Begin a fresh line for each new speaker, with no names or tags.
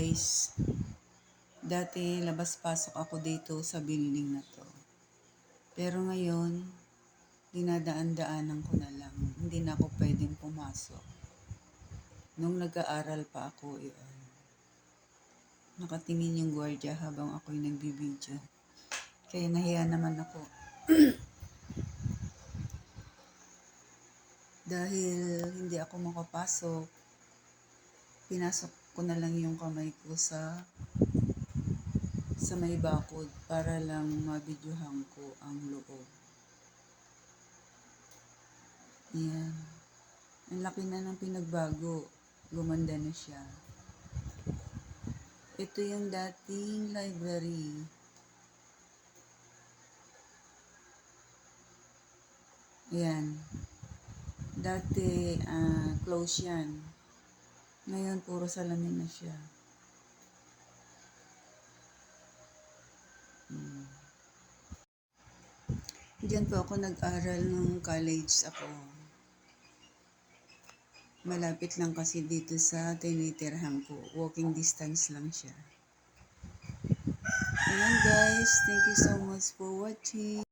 guys, dati labas-pasok ako dito sa building na to. Pero ngayon, dinadaan-daanan ko na lang. Hindi na ako pwedeng pumasok. Nung nag-aaral pa ako, yun. Nakatingin yung gwardiya habang ako'y nagbibideo. Kaya nahiya naman ako. Dahil hindi ako makapasok, pinasok ko na lang yung kamay ko sa sa may bakod para lang mabidyohan ko ang loob. Yan. Ang laki na ng pinagbago. Gumanda na siya. Ito yung dating library. Yan. Dati, ah, close yan. Ngayon, puro salamin na siya. Hmm. Diyan po ako nag-aral nung college ako. Malapit lang kasi dito sa tinitirhan ko. Walking distance lang siya. Ayan guys, thank you so much for watching.